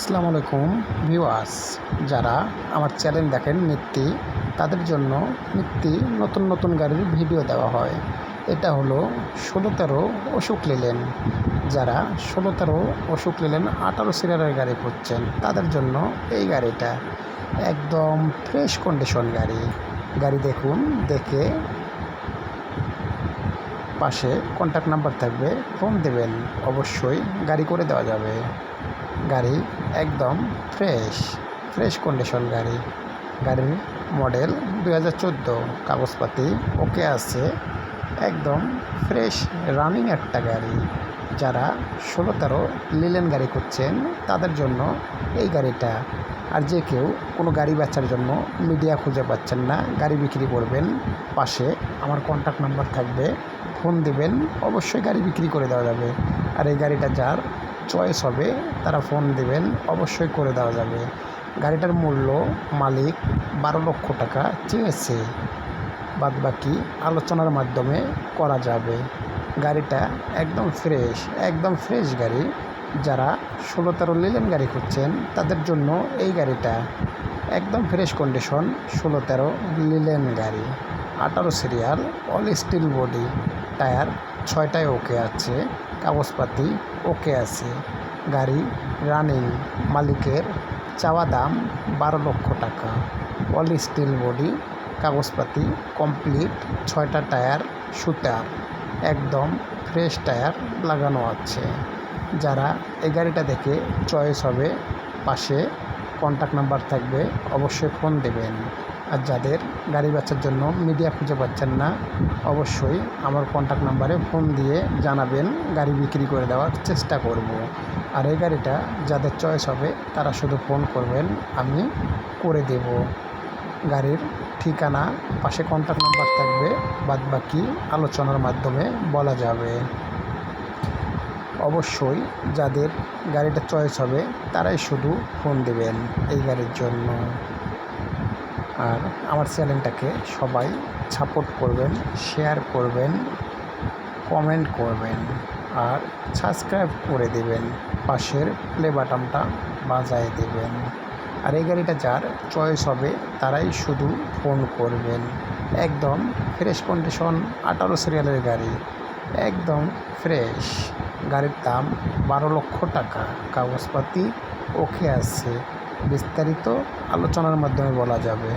আসসালামু আলাইকুম ভিউয়ার্স, যারা আমার চ্যানেল দেখেন নিত্যি তাদের জন্য নিত্যি নতুন নতুন গাড়ির ভিডিও দেওয়া হয়। এটা হলো ষোলো তেরো অশোক লেলেন। যারা ষোলো তেরো অশোক লেলেন আঠারো সিরিয়ালের গাড়ি খুঁজছেন, তাদের জন্য এই গাড়িটা একদম ফ্রেশ কন্ডিশন গাড়ি। গাড়ি দেখুন, দেখে পাশে কন্ট্যাক্ট নাম্বার থাকবে, ফোন দেবেন, অবশ্যই গাড়ি করে দেওয়া যাবে। গাড়ি একদম ফ্রেশ ফ্রেশ কন্ডিশন গাড়ি। গাড়ির মডেল দুই হাজার চোদ্দ, কাগজপাতি ওকে আছে। একদম ফ্রেশ রানিং একটা গাড়ি। যারা ষোলো তেরো লিলেন গাড়ি করছেন তাদের জন্য এই গাড়িটা। আর যে কেউ কোনো গাড়ি বেচার জন্য মিডিয়া খুঁজে পাচ্ছেন না, গাড়ি বিক্রি করবেন, পাশে আমার কন্ট্যাক্ট নাম্বার থাকবে। ফোন দেবেন, অবশ্যই গাড়ি বিক্রি করে দেওয়া যাবে। আর এই গাড়িটা যার চয়েস হবে, তারা ফোন দেবেন, অবশ্যই করে দেওয়া যাবে। গাড়িটার মূল্য মালিক বারো লক্ষ টাকা চেয়েছে। বাদ বাকি আলোচনার মাধ্যমে করা যাবে। গাড়িটা একদম ফ্রেশ একদম ফ্রেশ গাড়ি। যারা ষোলো তেরো লিলেন গাড়ি খুঁজছেন, তাদের জন্য এই গাড়িটা একদম ফ্রেশ কন্ডিশন ষোলো তেরো লিলেন গাড়ি। আঠারো serial, all steel body, tyre ছয়টায় ওকে আছে, কাগজপাতি ওকে আছে, গাড়ি রানিং, মালিকের চাওয়া দাম বারো লক্ষ টাকা, অল স্টিল বডি, কাগজপাতি কমপ্লিট, ছয়টা টায়ার শুটার একদম ফ্রেশ টায়ার লাগানো আছে। যারা এই গাড়িটা দেখে চয়েস হবে, পাশে কন্ট্যাক্ট নাম্বার থাকবে, অবশ্যই ফোন দেবেন। আর যাদের গাড়ি বেচার জন্য মিডিয়া খুঁজে পাচ্ছেন না, অবশ্যই আমার কন্ট্যাক্ট নাম্বারে ফোন দিয়ে জানাবেন, গাড়ি বিক্রি করে দেওয়ার চেষ্টা করব। আর এই গাড়িটা যাদের চয়েস হবে, তারা শুধু ফোন করবেন, আমি করে দেব। গাড়ির ঠিকানা, পাশে কন্ট্যাক্ট নাম্বার থাকবে বাদ বাকি আলোচনার মাধ্যমে বলা যাবে। অবশ্যই যাদের গাড়িটা চয়েস হবে, তারাই শুধু ফোন দেবেন এই গাড়ির জন্য। আর আমার চ্যানেলটাকে সবাই সাপোর্ট করবেন, শেয়ার করবেন, কমেন্ট করবেন আর সাবস্ক্রাইব করে দেবেন। পাশের প্লে বাটনটা বাজায় দেবেন। আর এই গাড়িটা যার চয়েস হবে তারাই শুধু ফোন করবেন। একদম ফ্রেশ কন্ডিশন আঠারো সিরিয়ালের গাড়ি। একদম ফ্রেশ। গাড়ির দাম বারো লক্ষ টাকা। কাগজপাতি ওকে আছে। বিস্তারিত আলোচনার মাধ্যমে বলা যাবে।